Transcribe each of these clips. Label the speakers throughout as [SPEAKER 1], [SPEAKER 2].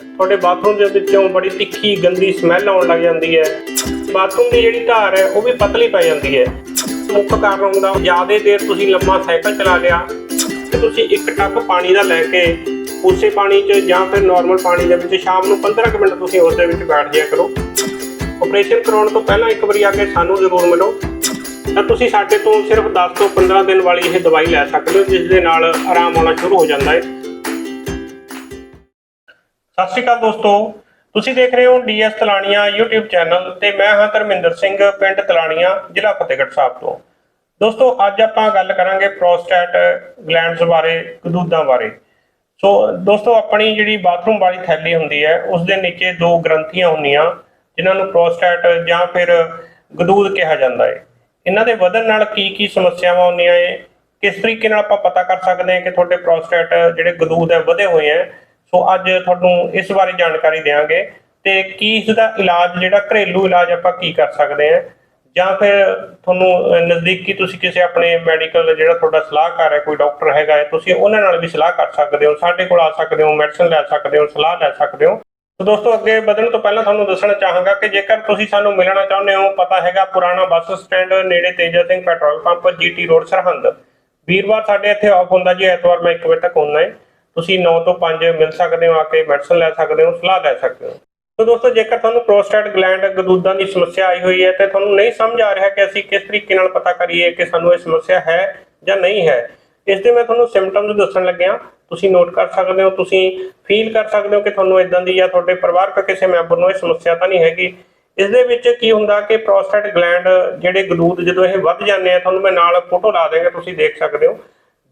[SPEAKER 1] ਤੁਹਾਡੇ ਬਾਥਰੂਮ ਦੇ ਵਿੱਚੋਂ ਬੜੀ ਤਿੱਖੀ, ਗੰਦੀ ਸਮੈਲ ਆਉਣ ਲੱਗ ਜਾਂਦੀ ਹੈ। ਬਾਥਰੂਮ ਦੀ ਜਿਹੜੀ ਧਾਰ ਹੈ, ਉਹ ਵੀ ਪਤਲੀ ਪੈ ਜਾਂਦੀ ਹੈ। ਮੁੱਖ ਕਾਰਨ ਹੁੰਦਾ, ਜ਼ਿਆਦਾ ਦੇਰ ਤੁਸੀਂ ਲੰਮਾ ਸਾਈਕਲ ਚਲਾ ਲਿਆ, ਤੇ ਤੁਸੀਂ ਇੱਕ ਟੱਪ ਪਾਣੀ ਦਾ ਲੈ ਕੇ ਉਸੇ ਪਾਣੀ 'ਚ ਜਾਂ ਫਿਰ ਨਾਰਮਲ ਪਾਣੀ ਦੇ ਵਿੱਚ ਸ਼ਾਮ ਨੂੰ 15 ਕੁ ਮਿੰਟ ਤੁਸੀਂ ਉਸ ਦੇ ਵਿੱਚ ਬੈਠ ਜਾਇਆ ਕਰੋ। ਆਪਰੇਸ਼ਨ ਕਰਾਉਣ ਤੋਂ ਪਹਿਲਾਂ ਇੱਕ ਵਾਰੀ ਆ ਕੇ ਸਾਨੂੰ ਜ਼ਰੂਰ ਮਿਲੋ। ਤਾਂ ਤੁਸੀਂ ਸਾਡੇ ਤੋਂ ਸਿਰਫ 10 ਤੋਂ 15 ਦਿਨ ਵਾਲੀ ਇਹ ਦਵਾਈ ਲੈ ਸਕਦੇ ਹੋ, ਜਿਸ ਦੇ ਨਾਲ ਆਰਾਮ ਆਉਣਾ ਸ਼ੁਰੂ ਹੋ ਜਾਂਦਾ ਹੈ। ਸਤਿ ਸ਼੍ਰੀ ਅਕਾਲ ਦੋਸਤੋ। ਤੁਸੀਂ ਦੇਖ ਰਹੇ ਹੋ ਡੀਐਸ ਤਲਾਣੀਆਂ YouTube ਚੈਨਲ ਤੇ ਮੈਂ ਹਾਂ ਧਰਮਿੰਦਰ ਸਿੰਘ, ਪਿੰਡ ਤਲਾਣੀਆਂ ਜ਼ਿਲ੍ਹਾ ਫਤਿਹਗੜ੍ਹ ਸਾਹਿਬ ਤੋਂ। ਦੋਸਤੋ, ਅੱਜ ਆਪਾਂ ਗੱਲ ਕਰਾਂਗੇ ਪ੍ਰੋਸਟੇਟ ਗਲੈਂਡਸ ਬਾਰੇ, ਕਦੂਦਾਂ ਬਾਰੇ। ਸੋ ਦੋਸਤੋ, ਆਪਣੀ ਜਿਹੜੀ ਬਾਥਰੂਮ ਵਾਲੀ ਥੈਲੀ ਹੁੰਦੀ ਹੈ, ਉਸ ਦੇ ਨੀਚੇ ਦੋ ਗ੍ਰੰਥੀਆਂ ਹੁੰਦੀਆਂ, ਜਿਨ੍ਹਾਂ ਨੂੰ ਪ੍ਰੋਸਟੇਟ ਜਾਂ ਫਿਰ ਗਦੂਦ ਕਿਹਾ ਜਾਂਦਾ ਹੈ। ਇਹਨਾਂ ਦੇ ਵਧਣ ਨਾਲ ਕੀ ਕੀ ਸਮੱਸਿਆਵਾਂ ਹੁੰਦੀਆਂ ਏ ਕਿਸ ਤਰੀਕੇ ਨਾਲ ਆਪਾਂ ਪਤਾ ਕਰ ਸਕਦੇ ਹਾਂ ਕਿ ਤੁਹਾਡੇ ਪ੍ਰੋਸਟੇਟ ਜਿਹੜੇ ਗਦੂਦ ਹੈ, ਵਧੇ ਹੋਏ ਹੈ ਸੋ ਅੱਜ ਤੁਹਾਨੂੰ ਇਸ ਬਾਰੇ ਜਾਣਕਾਰੀ ਦੇਵਾਂਗੇ ਤੇ ਕੀ ਇਸ ਦਾ ਇਲਾਜ, ਜਿਹੜਾ ਘਰੇਲੂ ਇਲਾਜ ਆਪਾਂ ਕੀ ਕਰ ਸਕਦੇ ਹਾਂ? ਜਾਂ ਫਿਰ ਤੁਹਾਨੂੰ ਨਜ਼ਦੀਕੀ ਤੁਸੀਂ ਕਿਸੇ ਆਪਣੇ ਮੈਡੀਕਲ ਜਿਹੜਾ ਤੁਹਾਡਾ ਸਲਾਹਕਾਰ ਹੈ, ਕੋਈ ਡਾਕਟਰ ਹੈਗਾ ਹੈ, ਤੁਸੀਂ ਉਹਨਾਂ ਨਾਲ ਵੀ ਸਲਾਹ ਕਰ ਸਕਦੇ ਹੋ, ਸਾਡੇ ਕੋਲ ਆ ਸਕਦੇ ਹੋ, ਮੈਡੀਸਨ ਲੈ ਸਕਦੇ ਹੋ, ਸਲਾਹ ਲੈ ਸਕਦੇ ਹੋ। ਸੋ ਦੋਸਤੋ, ਅੱਗੇ ਵਧਣ ਤੋਂ ਪਹਿਲਾਂ ਤੁਹਾਨੂੰ ਦੱਸਣਾ ਚਾਹਾਂਗਾ ਕਿ ਜੇਕਰ ਤੁਸੀਂ ਸਾਨੂੰ ਮਿਲਣਾ ਚਾਹੁੰਦੇ ਹੋ, ਪਤਾ ਹੈਗਾ ਪੁਰਾਣਾ ਬੱਸ ਸਟੈਂਡ ਨੇੜੇ Teja Singh petrol pump, GT road, Sirhind. ਵੀਰਵਾਰ ਸਾਡੇ ਇੱਥੇ ਆਫ ਹੁੰਦਾ ਜੀ, ਐਤਵਾਰ ਮੈਂ 1 ਵਜੇ ਤੱਕ ਹੁੰਦਾ ਹੈ ਤੁਸੀਂ 9 ਤੋਂ 5 ਮਿਲ ਸਕਦੇ ਹੋ, ਆ ਕੇ ਮੈਡੀਸਨ ਲੈ ਸਕਦੇ ਹੋ, ਸਲਾਹ ਲੈ ਸਕਦੇ ਹੋ। ਸੋ ਦੋਸਤੋ, ਜੇਕਰ ਤੁਹਾਨੂੰ ਪ੍ਰੋਸਟੇਟ ਗਲੈਂਡ ਗਦੂਦਾਂ ਦੀ ਸਮੱਸਿਆ ਆਈ ਹੋਈ ਹੈ, ਤੇ ਤੁਹਾਨੂੰ ਨਹੀਂ ਸਮਝ ਆ ਰਿਹਾ ਕਿ ਅਸੀਂ ਕਿਸ ਤਰੀਕੇ ਨਾਲ ਪਤਾ ਕਰੀਏ ਕਿ ਸਾਨੂੰ ਇਹ ਸਮੱਸਿਆ ਹੈ ਜਾਂ ਨਹੀਂ ਹੈ, ਇਸ ਦੇ ਮੈਂ ਤੁਹਾਨੂੰ ਸਿੰਪਟਮਸ ਦੱਸਣ ਲੱਗਿਆ। ਤੁਸੀਂ ਨੋਟ ਕਰ ਸਕਦੇ ਹੋ, ਤੁਸੀਂ ਫੀਲ ਕਰ ਸਕਦੇ ਹੋ ਕਿ ਤੁਹਾਨੂੰ ਇਦਾਂ ਦੀ ਜਾਂ ਤੁਹਾਡੇ ਪਰਿਵਾਰਕ ਕਿਸੇ ਮੈਂਬਰ ਨੂੰ ਇਹ ਸਮੱਸਿਆ ਤਾਂ ਨਹੀਂ ਹੈਗੀ। ਇਸ ਦੇ ਵਿੱਚ ਕੀ ਹੁੰਦਾ ਕਿ ਪ੍ਰੋਸਟੇਟ ਗਲੈਂਡ ਜਿਹੜੇ ਗਦੂਦ ਜਦੋਂ ਇਹ ਵੱਧ ਜਾਂਦੇ ਆ, ਤੁਹਾਨੂੰ ਮੈਂ ਨਾਲ ਫੋਟੋ ਲਾ ਦੇਵਾਂਗਾ ਤੁਸੀਂ ਦੇਖ ਸਕਦੇ ਹੋ।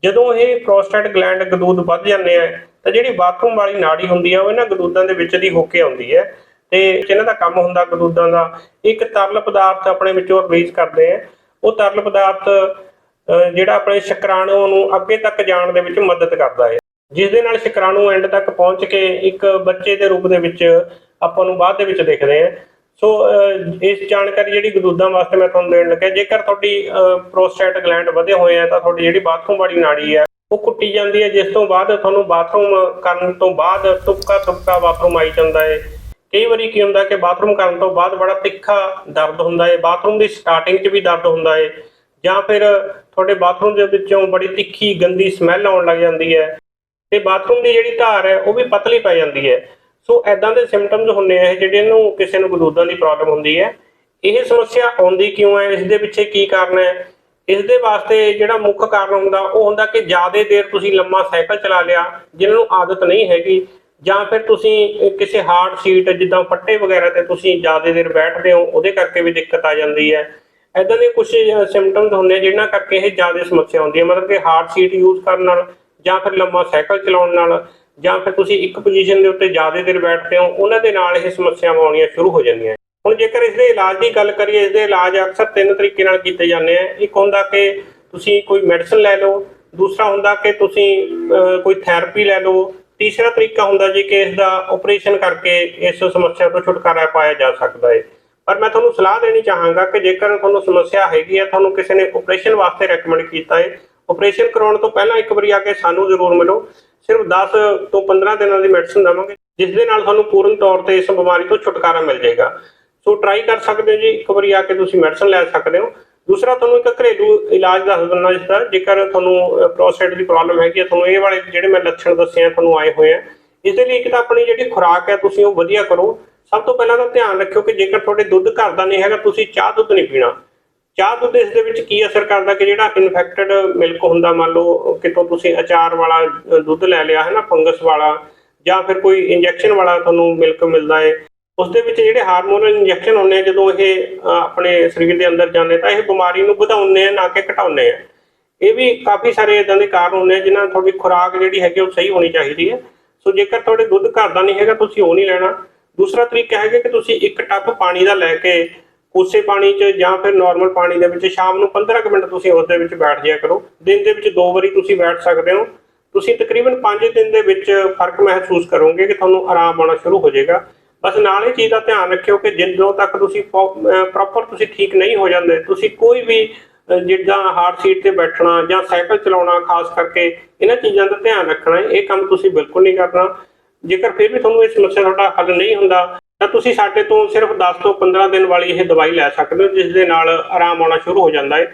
[SPEAKER 1] ਜਦੋਂ ਇਹ ਪ੍ਰੋਸਟੇਟ ਗਲੈਂਡ ਗਦੂਦ ਵੱਧ ਜਾਂਦੇ ਆ ਤਾਂ ਜਿਹੜੀ ਬਾਥਰੂਮ ਵਾਲੀ ਨਾੜੀ ਹੁੰਦੀ ਆ ਉਹ ਇਹਨਾਂ ਗਦੂਦਾਂ ਦੇ ਵਿੱਚ ਦੀ ਹੋ ਕੇ ਆਉਂਦੀ ਹੈ। ਤੇ ਇਹਨਾਂ ਦਾ ਕੰਮ ਹੁੰਦਾ ਗਦੂਦਾਂ ਦਾ। ਇੱਕ ਤਰਲ ਪਦਾਰਥ ਆਪਣੇ ਵਿੱਚੋਂ ਰਿਲੀਜ਼ ਕਰਦੇ ਆ। ਉਹ ਤਰਲ ਪਦਾਰਥ ਅਹ, ਜਿਹੜਾ ਆਪਣੇ ਸ਼ੁਕਰਾਣੂ ਨੂੰ ਅੱਗੇ ਤੱਕ ਜਾਣ ਦੇ ਵਿੱਚ ਮਦਦ ਕਰਦਾ ਹੈ। ਜਿਸ ਦੇ ਨਾਲ ਸ਼ੁਕਰਾਣੂ ਐਂਡ ਤੱਕ ਪਹੁੰਚ ਕੇ ਇੱਕ ਬੱਚੇ ਦੇ ਰੂਪ ਦੇ ਵਿੱਚ ਆਪਾਂ ਨੂੰ ਬਾਅਦ ਦੇ ਵਿੱਚ ਦੇਖਦੇ ਆ। ਸੋ ਇਸ ਜਾਣਕਾਰੀ ਜਿਹੜੀ ਗਦੂਦਾਂ ਵਾਸਤੇ ਮੈਂ ਤੁਹਾਨੂੰ ਦੇਣ ਲੱਗਿਆ, ਜੇਕਰ ਤੁਹਾਡੀ ਪ੍ਰੋਸਟੇਟ ਗਲੈਂਡ ਵਧੇ ਹੋਏ ਆ, ਤਾਂ ਤੁਹਾਡੀ ਜਿਹੜੀ ਬਾਥਰੂਮ ਵਾਲੀ ਨਾੜੀ ਹੈ ਉਹ ਕੁੱਟੀ ਜਾਂਦੀ ਹੈ ਜਿਸ ਤੋਂ ਬਾਅਦ ਤੁਹਾਨੂੰ ਬਾਥਰੂਮ ਕਰਨ ਤੋਂ ਬਾਅਦ ਤੁਪਕਾ ਤੁਪਕਾ ਬਾਥਰੂਮ ਆਈ ਜਾਂਦਾ ਹੈ ਕਈ ਵਾਰੀ ਕੀ ਹੁੰਦਾ ਕਿ ਬਾਥਰੂਮ ਕਰਨ ਤੋਂ ਬਾਅਦ ਬੜਾ ਤਿੱਖਾ ਦਰਦ ਹੁੰਦਾ ਹੈ ਬਾਥਰੂਮ ਦੀ ਸਟਾਰਟਿੰਗ 'ਚ ਵੀ ਦਰਦ ਹੁੰਦਾ ਹੈ ਜਾਂ ਫਿਰ ਤੁਹਾਡੇ ਬਾਥਰੂਮ ਦੇ ਵਿੱਚੋਂ ਬੜੀ ਤਿੱਖੀ, ਗੰਦੀ ਸਮੈਲ ਆਉਣ ਲੱਗ ਜਾਂਦੀ ਹੈ ਤੇ ਬਾਥਰੂਮ ਦੀ ਜਿਹੜੀ ਧਾਰ ਹੈ, ਉਹ ਵੀ ਪਤਲੀ ਪੈ ਜਾਂਦੀ ਹੈ ਸੋ ਐਦਾਂ ਦੇ ਸਿੰਪਟਮਸ ਹੁੰਦੇ ਆ ਇਹ, ਜਿਹੜੇ ਨੂੰ ਕਿਸੇ ਨੂੰ ਗਦੂਦਾਂ ਦੀ ਪ੍ਰੋਬਲਮ ਹੁੰਦੀ ਹੈ। ਇਹ ਸਮੱਸਿਆ ਆਉਂਦੀ ਕਿਉਂ ਹੈ? ਇਸ ਦੇ ਪਿੱਛੇ ਕੀ ਕਾਰਨ ਹੈ? ਇਸ ਦੇ ਵਾਸਤੇ ਜਿਹੜਾ ਮੁੱਖ ਕਾਰਨ ਹੁੰਦਾ, ਉਹ ਹੁੰਦਾ ਕਿ ਜ਼ਿਆਦਾ ਦੇਰ ਤੁਸੀਂ ਲੰਮਾ ਸਾਈਕਲ ਚਲਾ ਲਿਆ ਜਿਹਨਾਂ ਨੂੰ ਆਦਤ ਨਹੀਂ ਹੈਗੀ, ਜਾਂ ਫਿਰ ਤੁਸੀਂ ਕਿਸੇ ਹਾਰਡ ਸੀਟ ਜਿੱਦਾਂ ਫੱਟੇ ਵਗੈਰਾ ਤੇ ਤੁਸੀਂ ਜ਼ਿਆਦਾ ਦੇਰ ਬੈਠਦੇ ਹੋ, ਉਹਦੇ ਕਰਕੇ ਵੀ ਦਿੱਕਤ ਆ ਜਾਂਦੀ ਹੈ। ਐਦਾਂ ਦੇ ਕੁਝ ਸਿੰਪਟਮਸ ਹੁੰਦੇ ਜਿਹਨਾਂ ਕਰਕੇ ਇਹ ਜ਼ਿਆਦਾ ਸਮੱਸਿਆ ਹੁੰਦੀ ਹੈ। ਮਤਲਬ ਕਿ ਹਾਰਡ ਸੀਟ ਯੂਜ਼ ਕਰਨ ਨਾਲ ਜਾਂ ਫਿਰ ਲੰਮਾ ਸਾਈਕਲ ਚਲਾਉਣ ਨਾਲ ਜਾਂ ਫਿਰ ਤੁਸੀਂ ਇੱਕ ਪੋਜੀਸ਼ਨ ਦੇ ਉੱਤੇ ਜ਼ਿਆਦਾ ਦੇਰ ਬੈਠਦੇ ਹੋ, ਉਹਨਾਂ ਦੇ ਨਾਲ ਇਹ ਸਮੱਸਿਆਵਾਂ ਆਉਣੀਆਂ ਸ਼ੁਰੂ ਹੋ ਜਾਂਦੀਆਂ। ਹੁਣ ਜੇਕਰ ਇਸ ਦੇ ਇਲਾਜ ਦੀ ਗੱਲ ਕਰੀਏ ਇਸ ਦੇ ਇਲਾਜ ਅਕਸਰ ਤਿੰਨ ਤਰੀਕੇ ਨਾਲ ਕੀਤੇ ਜਾਂਦੇ ਆ। ਇੱਕ ਹੁੰਦਾ ਕਿ ਤੁਸੀਂ ਕੋਈ ਮੈਡੀਸਨ ਲੈ ਲਓ, ਦੂਸਰਾ ਹੁੰਦਾ ਕਿ ਤੁਸੀਂ ਕੋਈ ਥੈਰੇਪੀ ਲੈ ਲਓ। ਤੀਸਰਾ ਤਰੀਕਾ ਹੁੰਦਾ ਜੀ ਕਿ ਇਸ ਦਾ ਆਪਰੇਸ਼ਨ ਕਰਕੇ ਇਸ ਸਮੱਸਿਆ ਤੋਂ ਛੁਟਕਾਰਾ ਪਾਇਆ ਜਾ ਸਕਦਾ ਹੈ। ਪਰ ਮੈਂ ਤੁਹਾਨੂੰ ਸਲਾਹ ਦੇਣੀ ਚਾਹਾਂਗਾ ਕਿ ਜੇਕਰ ਤੁਹਾਨੂੰ ਸਮੱਸਿਆ ਹੈਗੀ ਹੈ ਤੁਹਾਨੂੰ ਕਿਸੇ ਨੇ ਆਪਰੇਸ਼ਨ ਵਾਸਤੇ ਰეკਮੈਂਡ ਕੀਤਾ ਹੈ ਆਪਰੇਸ਼ਨ ਕਰਾਉਣ ਤੋਂ ਪਹਿਲਾਂ ਇੱਕ ਵਾਰੀ ਆ ਕੇ ਸਾਨੂੰ ਜ਼ਰੂਰ ਮਿਲੋ। ਸਿਰਫ 10 ਤੋਂ 15 ਦਿਨਾਂ ਦੀ ਮੈਡੀਸਨ ਦਵਾਂਗੇ, ਜਿਸ ਦੇ ਨਾਲ ਤੁਹਾਨੂੰ ਪੂਰਨ ਤੌਰ ਤੇ ਇਸ ਬਿਮਾਰੀ ਤੋਂ ਛੁਟਕਾਰਾ ਮਿਲ ਜਾਏਗਾ। ਸੋ ਟਰਾਈ ਕਰ ਸਕਦੇ ਹੋ ਜੀ, ਇੱਕ ਵਾਰੀ ਆ ਕੇ ਤੁਸੀਂ ਮੈਡੀਸਨ ਲੈ ਸਕਦੇ ਹੋ। ਦੂਸਰਾ, ਤੁਹਾਨੂੰ ਇੱਕ ਘਰੇਲੂ ਇਲਾਜ ਦੱਸ ਦਿੰਦਾ ਜਿਸ ਤਰ੍ਹਾਂ, ਜੇਕਰ ਤੁਹਾਨੂੰ ਪ੍ਰੋਸਟੇਟ ਦੀ ਪ੍ਰੋਬਲਮ ਹੈਗੀ ਹੈ, ਤੁਹਾਨੂੰ ਇਹ ਵਾਲੇ ਜਿਹੜੇ ਮੈਂ ਲੱਛਣ ਦੱਸੇ ਆ, ਤੁਹਾਨੂੰ ਆਏ ਹੋਏ ਆ ਇਸ ਦੇ ਲਈ ਇੱਕ ਤਾਂ ਆਪਣੀ ਜਿਹੜੀ ਖੁਰਾਕ ਹੈ, ਤੁਸੀਂ ਉਹ ਵਧੀਆ ਕਰੋ। ਸਭ ਤੋਂ ਪਹਿਲਾਂ ਤਾਂ ਧਿਆਨ ਰੱਖਿਓ ਕਿ ਜੇਕਰ ਤੁਹਾਡੇ ਦੁੱਧ ਘਰ ਦਾ ਨਹੀਂ ਹੈਗਾ, ਤੁਸੀਂ ਚਾਹ ਦੁੱਧ ਨਹੀਂ ਪੀਣਾ। ਚਾਹ ਦੁੱਧ ਇਸ ਦੇ ਵਿੱਚ ਕੀ ਅਸਰ ਕਰਦਾ ਕਿ ਜਿਹੜਾ ਇਨਫੈਕਟਡ ਮਿਲਕ ਹੁੰਦਾ, ਮੰਨ ਲਓ ਕਿਤੋਂ ਤੁਸੀਂ ਅਚਾਰ ਵਾਲਾ ਦੁੱਧ ਲੈ ਲਿਆ ਹੈ ਨਾ ਫੰਗਸ ਵਾਲਾ, ਜਾਂ ਫਿਰ ਕੋਈ ਇੰਜੈਕਸ਼ਨ ਵਾਲਾ ਤੁਹਾਨੂੰ ਮਿਲਕ ਮਿਲਦਾ ਹੈ ਉਸ ਦੇ ਵਿੱਚ ਜਿਹੜੇ ਹਾਰਮੋਨਲ ਇੰਜੈਕਸ਼ਨ ਹੁੰਦੇ ਆ, ਜਦੋਂ ਇਹ ਆਪਣੇ ਸਰੀਰ ਦੇ ਅੰਦਰ ਜਾਂਦੇ, ਤਾਂ ਇਹ ਬਿਮਾਰੀ ਨੂੰ ਵਧਾਉਂਦੇ ਆ, ਨਾ ਕਿ ਘਟਾਉਂਦੇ ਆ। ਇਹ ਵੀ ਕਾਫੀ ਸਾਰੇ ਇਦਾਂ ਦੇ ਕਾਰਨ ਹੁੰਦੇ ਆ, ਜਿਨ੍ਹਾਂ ਨਾਲ ਤੁਹਾਡੀ ਖੁਰਾਕ ਜਿਹੜੀ ਹੈਗੀ ਉਹ ਸਹੀ ਹੋਣੀ ਚਾਹੀਦੀ ਹੈ ਸੋ ਜੇਕਰ ਤੁਹਾਡੇ ਦੁੱਧ ਘਰ ਦਾ ਨਹੀਂ ਹੈਗਾ, ਤੁਸੀਂ ਉਹ ਨਹੀਂ ਲੈਣਾ। ਦੂਸਰਾ ਤਰੀਕਾ ਹੈਗਾ ਕਿ ਤੁਸੀਂ ਇੱਕ ਟੱਪ ਪਾਣੀ ਦਾ ਲੈ ਕੇ ਉਸੇ ਪਾਣੀ 'ਚ ਜਾਂ ਫਿਰ ਨਾਰਮਲ ਪਾਣੀ ਦੇ ਵਿੱਚ ਸ਼ਾਮ ਨੂੰ 15 ਕੁ ਮਿੰਟ ਤੁਸੀਂ ਉਸ ਦੇ ਵਿੱਚ ਬੈਠ ਜਾਇਆ ਕਰੋ। ਦਿਨ ਦੇ ਵਿੱਚ ਦੋ ਵਾਰੀ ਤੁਸੀਂ ਬੈਠ ਸਕਦੇ ਹੋ। ਤੁਸੀਂ ਤਕਰੀਬਨ 5 ਦਿਨ ਦੇ ਵਿੱਚ ਫ਼ਰਕ ਮਹਿਸੂਸ ਕਰੋਗੇ ਕਿ ਤੁਹਾਨੂੰ ਆਰਾਮ ਆਉਣਾ ਸ਼ੁਰੂ ਹੋ ਜਾਏਗਾ। ਬਸ ਨਾਲ ਇਹ ਚੀਜ਼ ਦਾ ਧਿਆਨ ਰੱਖਿਓ ਕਿ ਜਦੋਂ ਤੱਕ ਤੁਸੀਂ ਪ੍ਰੋਪਰ ਤੁਸੀਂ ਠੀਕ ਨਹੀਂ ਹੋ ਜਾਂਦੇ, ਤੁਸੀਂ ਕੋਈ ਵੀ ਜਿੱਦਾਂ ਹਾਰਡ ਸੀਟ ਤੇ ਬੈਠਣਾ ਜਾਂ ਸਾਈਕਲ ਚਲਾਉਣਾ ਖਾਸ ਕਰਕੇ, ਇਹਨਾਂ ਚੀਜ਼ਾਂ ਦਾ ਧਿਆਨ ਰੱਖਣਾ ਇਹ ਕੰਮ ਤੁਸੀਂ ਬਿਲਕੁਲ ਨਹੀਂ ਕਰਨਾ। ਜੇਕਰ ਫਿਰ ਵੀ ਤੁਹਾਨੂੰ ਇਹ ਸਮੱਸਿਆ ਤੁਹਾਡਾ ਹੱਲ ਨਹੀਂ ਹੁੰਦਾ ਤਾਂ ਤੁਸੀਂ ਸਾਡੇ ਤੋਂ ਸਿਰਫ 10 ਤੋਂ 15 ਦਿਨ ਵਾਲੀ ਇਹ ਦਵਾਈ ਲੈ ਸਕਦੇ ਹੋ, ਜਿਸ ਦੇ ਨਾਲ ਆਰਾਮ ਆਉਣਾ ਸ਼ੁਰੂ ਹੋ ਜਾਂਦਾ ਹੈ।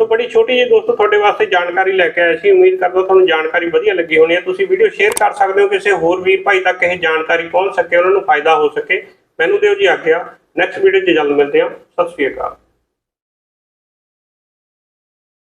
[SPEAKER 1] ਸੋ ਬੜੀ ਛੋਟੀ ਜਿਹੀ ਦੋਸਤੋ, ਤੁਹਾਡੇ ਵਾਸਤੇ ਜਾਣਕਾਰੀ ਲੈ ਕੇ ਆਏ ਸੀ। ਉਮੀਦ ਕਰਦਾ ਤੁਹਾਨੂੰ ਜਾਣਕਾਰੀ ਵਧੀਆ ਲੱਗੀ ਹੋਣੀ ਹੈ। ਤੁਸੀਂ ਵੀਡੀਓ ਸ਼ੇਅਰ ਕਰ ਸਕਦੇ ਹੋ, ਕਿਸੇ ਹੋਰ ਵੀਰ ਭਾਈ ਤੱਕ ਇਹ ਜਾਣਕਾਰੀ ਪਹੁੰਚ ਸਕੇ, ਉਹਨਾਂ ਨੂੰ ਫਾਇਦਾ ਹੋ ਸਕੇ। ਮੈਨੂੰ ਦਿਓ ਜੀ ਆਗਿਆ। ਨੈਕਸਟ ਵੀਡੀਓ 'ਚ ਜਲਦ ਮਿਲਦੇ ਹਾਂ। ਸਤਿ ਸ਼੍ਰੀ ਅਕਾਲ।